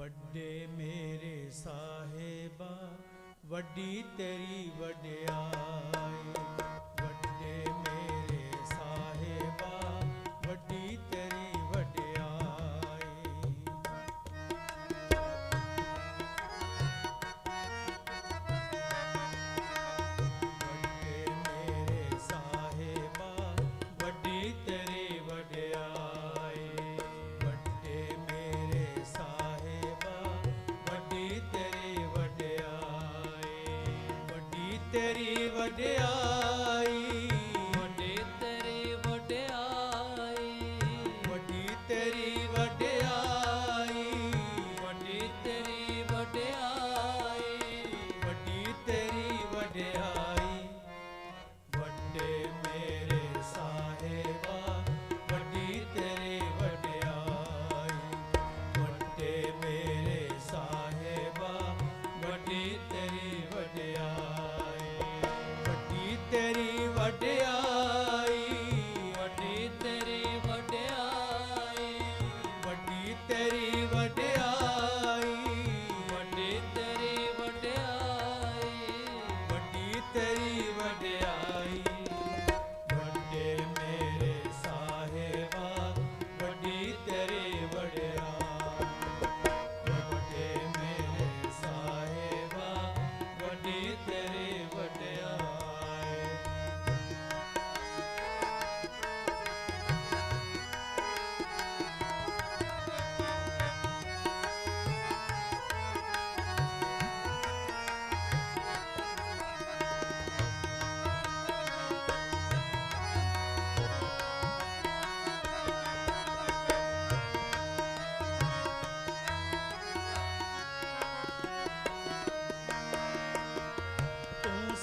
ਵੱਡੇ ਮੇਰੇ ਸਾਹਿਬਾ ਵੱਡੀ ਤੇਰੀ ਵਡਿਆ ਤੇਰੀ ਵਡਿਆਈ।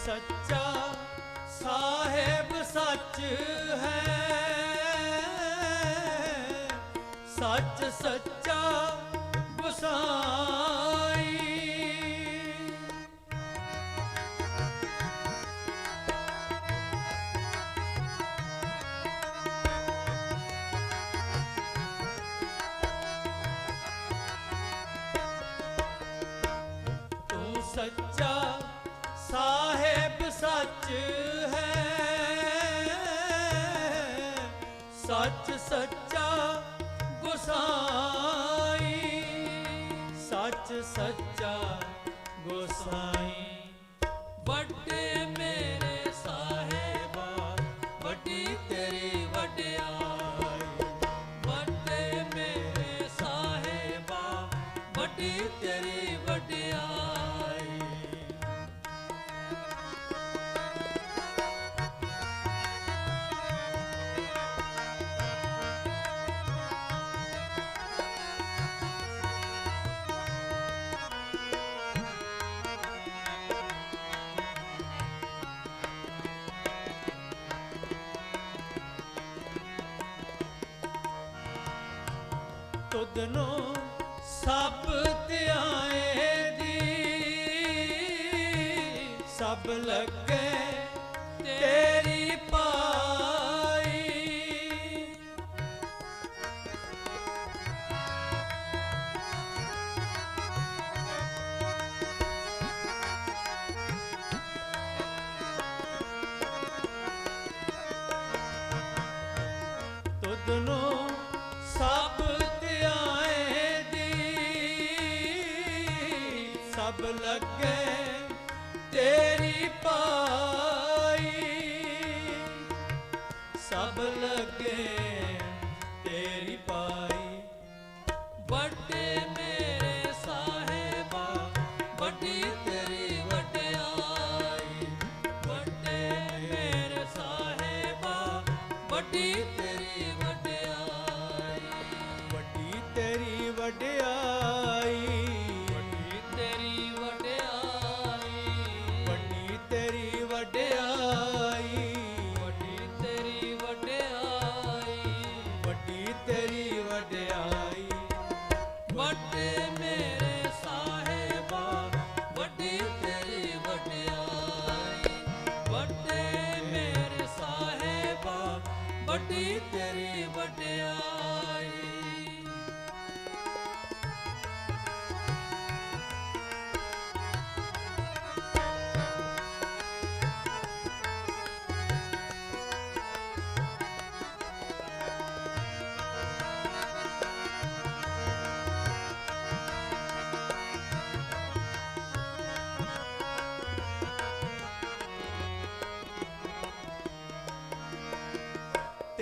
ਸੱਚਾ ਸਾਹਿਬ ਸੱਚ ਹੈ। ਸੱਚ ਸੱਚਾ साच सच ਤੁਧ ਨੂੰ ਸਭ ਧਿਆਨ ਸਭ ਲੱਗੇ।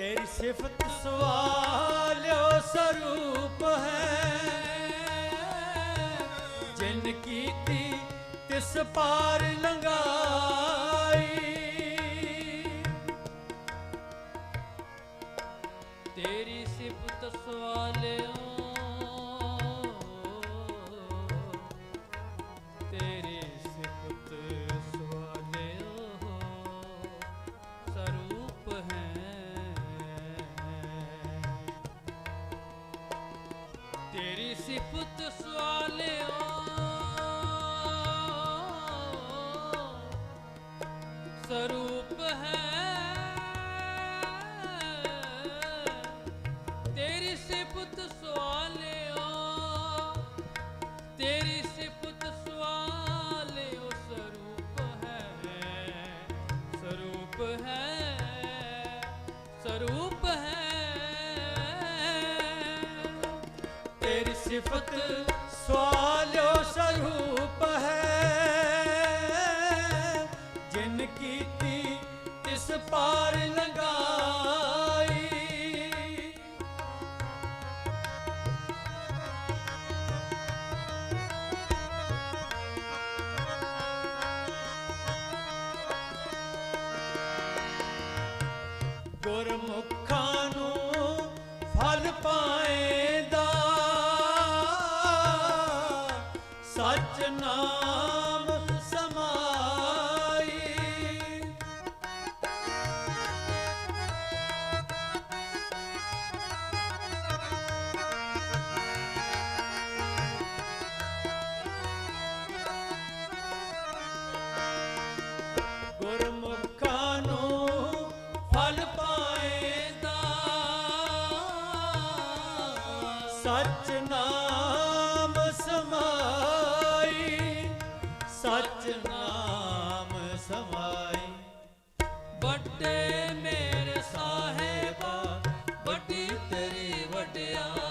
ਤੇਰੀ ਸਿਫਤ ਸਵਾਲਿਓ ਸਰੂਪ ਹੈ। ਜਿੰਨ ਕੀਤੀ ਤਿਸ ਪਾਰ ਲੰਘਾ ਸਿਫਤ ਸਵਾਲਿਓ। ਸਰੂ ਪਦ ਪਾਏ ঘটে